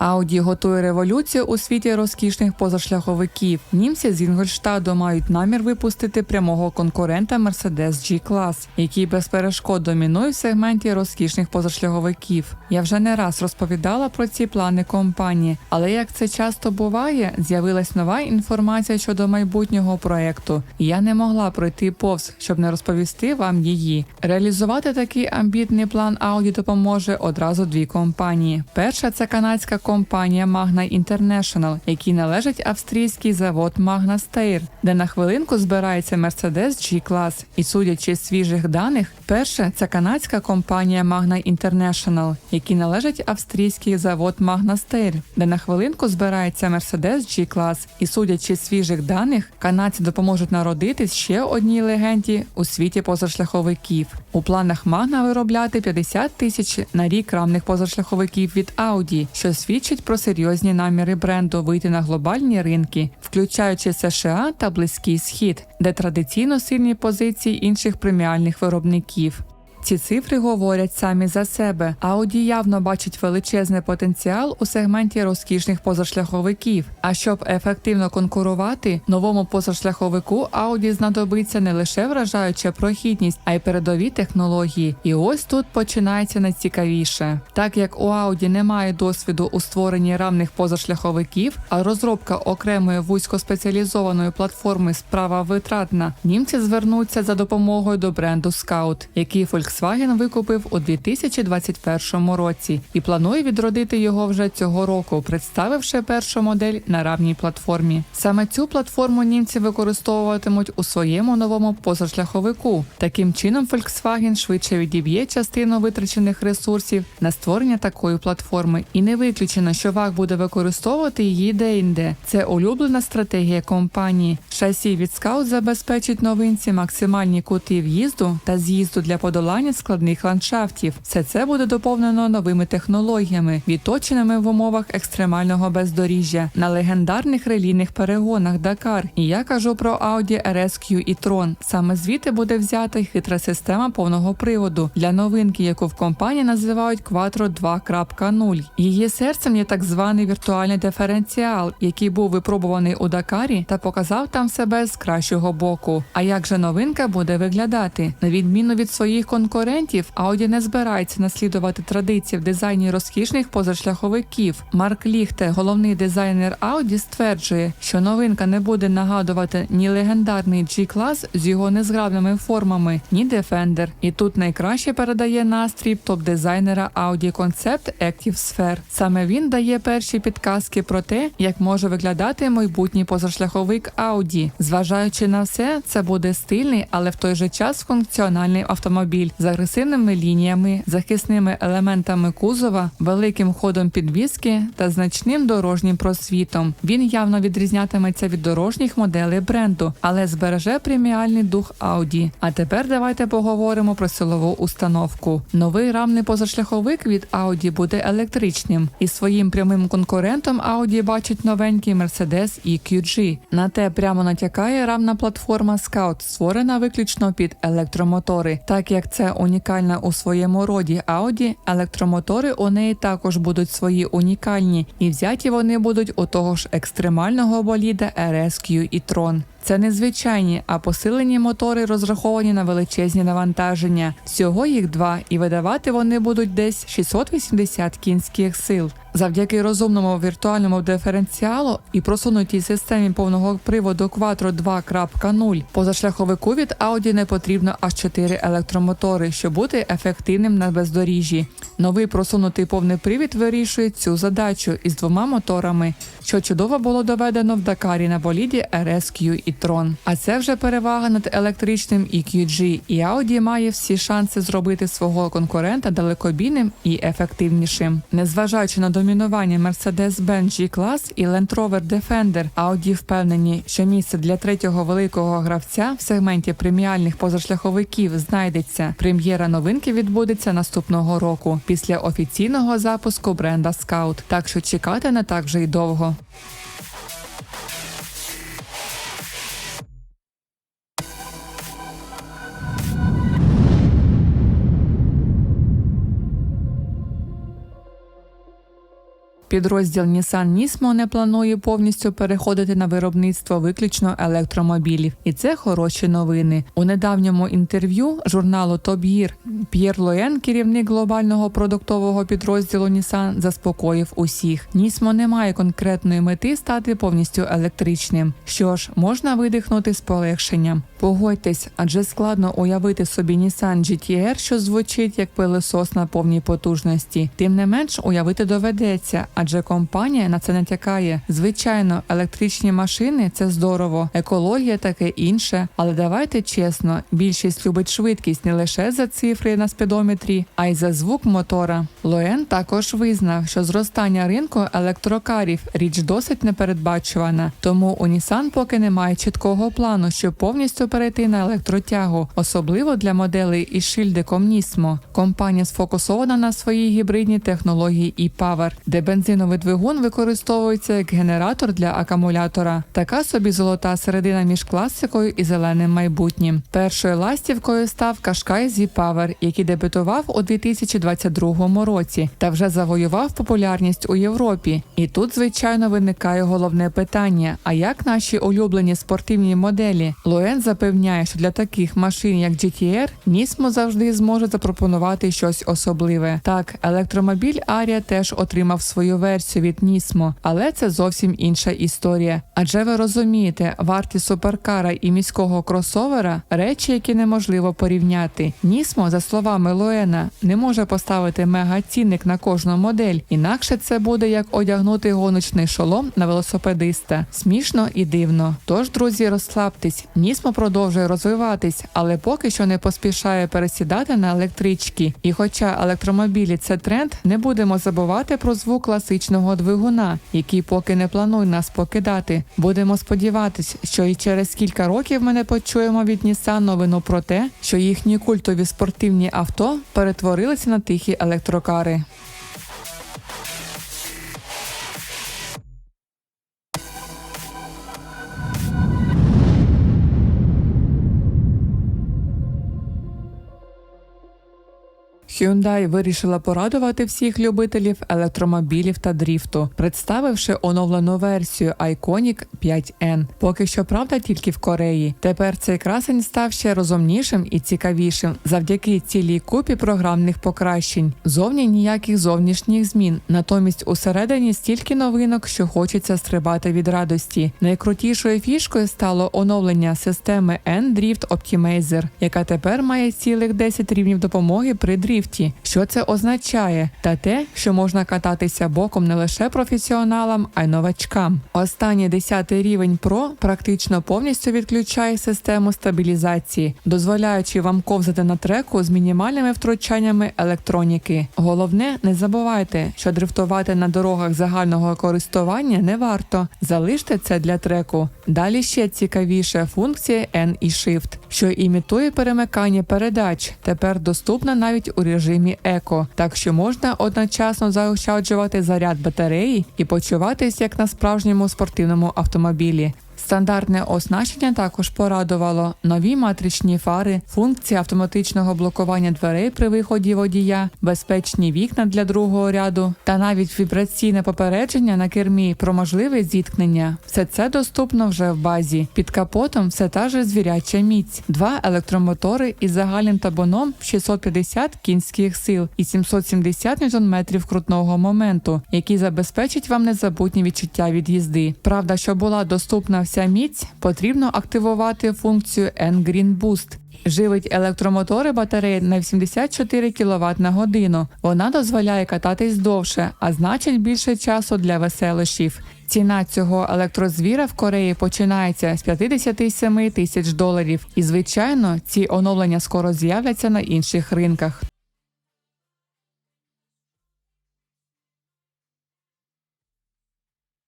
Audi готує революцію у світі розкішних позашляховиків. Німці з Інгольштаду мають намір випустити прямого конкурента Mercedes G-Class, який без перешкод домінує в сегменті розкішних позашляховиків. Я вже не раз розповідала про ці плани компанії, але як це часто буває, з'явилась нова інформація щодо майбутнього проекту, я не могла пройти повз, щоб не розповісти вам її. Реалізувати такий амбітний план Audi допоможе одразу дві компанії. Перша це канадська компанія Magna International, якій належить австрійський завод Magna Steyr, де на хвилинку збирається Mercedes G-Class. І судячи з свіжих даних, перша це канадська компанія Magna International, якій належить австрійський завод Magna Steyr, де на хвилинку збирається Mercedes G-Class. І судячи з свіжих даних, канадці допоможуть народитись ще одній легенді у світі позашляховиків. У планах Magna виробляти 50 тисяч на рік рамних позашляховиків від Audi, що свідчить про серйозні наміри бренду вийти на глобальні ринки, включаючи США та Близький Схід, де традиційно сильні позиції інших преміальних виробників. Ці цифри говорять самі за себе. Audi явно бачить величезний потенціал у сегменті розкішних позашляховиків. А щоб ефективно конкурувати, новому позашляховику Audi знадобиться не лише вражаюча прохідність, а й передові технології. І ось тут починається найцікавіше. Так як у Audi немає досвіду у створенні рамних позашляховиків, а розробка окремої вузькоспеціалізованої платформи справа витратна, німці звернуться за допомогою до бренду Scout, який Volkswagen викупив у 2021 році і планує відродити його вже цього року, представивши першу модель на равній платформі. Саме цю платформу німці використовуватимуть у своєму новому позашляховику. Таким чином, Volkswagen швидше відіб'є частину витрачених ресурсів на створення такої платформи, і не виключено, що ВАГ буде використовувати її де-інде. Це улюблена стратегія компанії. Шасі від Scout забезпечить новинці максимальні кути в'їзду та з'їзду для подолання складних ландшафтів. Все це буде доповнено новими технологіями, відточеними в умовах екстремального бездоріжжя на легендарних релійних перегонах Дакар. І я кажу про Audi RSQ і Tron. Саме звідти буде взята хитра система повного приводу для новинки, яку в компанії називають Quattro 2.0. Її серцем є так званий віртуальний диференціал, який був випробуваний у Дакарі та показав там себе з кращого боку. А як же новинка буде виглядати? На відміну від своїх конкурентів, Audi не збирається наслідувати традиції в дизайні розкішних позашляховиків. Марк Ліхте, головний дизайнер Audi, стверджує, що новинка не буде нагадувати ні легендарний G-клас з його незграбними формами, ні Defender. І тут найкраще передає настрій топ-дизайнера Audi Concept Active Sphere. Саме він дає перші підказки про те, як може виглядати майбутній позашляховик Audi. Зважаючи на все, це буде стильний, але в той же час функціональний автомобіль з агресивними лініями, захисними елементами кузова, великим ходом підвіски та значним дорожнім просвітом. Він явно відрізнятиметься від дорожніх моделей бренду, але збереже преміальний дух Audi. А тепер давайте поговоримо про силову установку. Новий рамний позашляховик від Audi буде електричним, і своїм прямим конкурентом Audi бачить новенький Mercedes EQG. На те прямо натякає рамна платформа Scout, створена виключно під електромотори. Так як це унікальна у своєму роді Audi, електромотори у неї також будуть свої унікальні, і взяті вони будуть у того ж екстремального боліда RSQ і Tron. Це не звичайні, а посилені мотори розраховані на величезні навантаження. Всього їх два, і видавати вони будуть десь 680 кінських сил. Завдяки розумному віртуальному диференціалу і просунутій системі повного приводу Quattro 2.0 позашляховику від Audi не потрібно аж 4 електромотори, щоб бути ефективним на бездоріжжі. Новий просунутий повний привід вирішує цю задачу із двома моторами, що чудово було доведено в Дакарі на боліді RSQ і Tron. А це вже перевага над електричним EQG, і Audi має всі шанси зробити свого конкурента далекобійним і ефективнішим. Незважаючи на домінування Mercedes-Benz G-Class і Land Rover Defender, Audi впевнені, що місце для третього великого гравця в сегменті преміальних позашляховиків знайдеться. Прем'єра новинки відбудеться наступного року після офіційного запуску бренда Scout. Так що чекати не так вже й довго. Підрозділ Nissan Nismo не планує повністю переходити на виробництво виключно електромобілів, і це хороші новини. У недавньому інтерв'ю журналу Gear П'єр Лоен, керівник глобального продуктового підрозділу Nissan, заспокоїв усіх. Nismo не має конкретної мети стати повністю електричним. Що ж, можна видихнути з полегшенням. Погодьтесь, адже складно уявити собі Nissan GT-R, що звучить як пилосос на повній потужності. Тим не менш, уявити доведеться, адже компанія на це натякає. Звичайно, електричні машини це здорово, екологія таке інше. Але давайте чесно, більшість любить швидкість не лише за цифри на спідометрі, а й за звук мотора. Лоен також визнав, що зростання ринку електрокарів річ досить непередбачувана, тому у Nissan поки немає чіткого плану, щоб повністю перейти на електротягу, особливо для моделей із шильдиком Nismo. Компанія сфокусована на своїй гібридній технології e-Power, де бензиновий двигун використовується як генератор для акумулятора. Така собі золота середина між класикою і зеленим майбутнім. Першою ластівкою став Кашкай з e-Power, який дебютував у 2022 році та вже завоював популярність у Європі. І тут, звичайно, виникає головне питання: а як наші улюблені спортивні моделі? Лоен запевняє, що для таких машин, як GTR, Nismo завжди зможе запропонувати щось особливе. Так, електромобіль Арія теж отримав свою версію від Nismo, але це зовсім інша історія. Адже ви розумієте, вартість суперкара і міського кросовера речі, які неможливо порівняти. Nismo, за словами Лоена, не може поставити мегацінник на кожну модель, інакше це буде як одягнути гоночний шолом на велосипедиста. Смішно і дивно. Тож, друзі, розслабтесь. Nismo продовжує розвиватись, але поки що не поспішає пересідати на електрички. І хоча електромобілі це тренд, не будемо забувати про звук класичного двигуна, який поки не планує нас покидати. Будемо сподіватись, що і через кілька років ми не почуємо від Nissan новину про те, що їхні культові спортивні авто перетворилися на тихі електрокари. Hyundai вирішила порадувати всіх любителів електромобілів та дріфту, представивши оновлену версію Iconic 5N. Поки що правда тільки в Кореї. Тепер цей красень став ще розумнішим і цікавішим завдяки цілій купі програмних покращень. Зовні ніяких зовнішніх змін. Натомість усередині стільки новинок, що хочеться стрибати від радості. Найкрутішою фішкою стало оновлення системи N-Drift Optimizer, яка тепер має цілих 10 рівнів допомоги при дріфті. Що це означає? Та те, що можна кататися боком не лише професіоналам, а й новачкам. Останній 10 рівень Pro практично повністю відключає систему стабілізації, дозволяючи вам ковзати на треку з мінімальними втручаннями електроніки. Головне, не забувайте, що дрифтувати на дорогах загального користування не варто. Залиште це для треку. Далі ще цікавіша функція N і Shift, що імітує перемикання передач. Тепер доступна навіть у режимі еко, так що можна одночасно заощаджувати заряд батареї і почуватись як на справжньому спортивному автомобілі. Стандартне оснащення також порадувало нові матричні фари, функції автоматичного блокування дверей при виході водія, безпечні вікна для другого ряду та навіть вібраційне попередження на кермі про можливе зіткнення. Все це доступно вже в базі. Під капотом все та же звіряча міць, два електромотори із загальним табуном в 650 кінських сил і 770 Нм крутного моменту, які забезпечать вам незабутні відчуття від їзди. Правда, що була доступна вся міць, потрібно активувати функцію N-Green Boost. Живить електромотори батареї на 84 кВт на годину. Вона дозволяє кататись довше, а значить більше часу для веселощів. Ціна цього електрозвіра в Кореї починається з 57 тисяч доларів. І звичайно, ці оновлення скоро з'являться на інших ринках.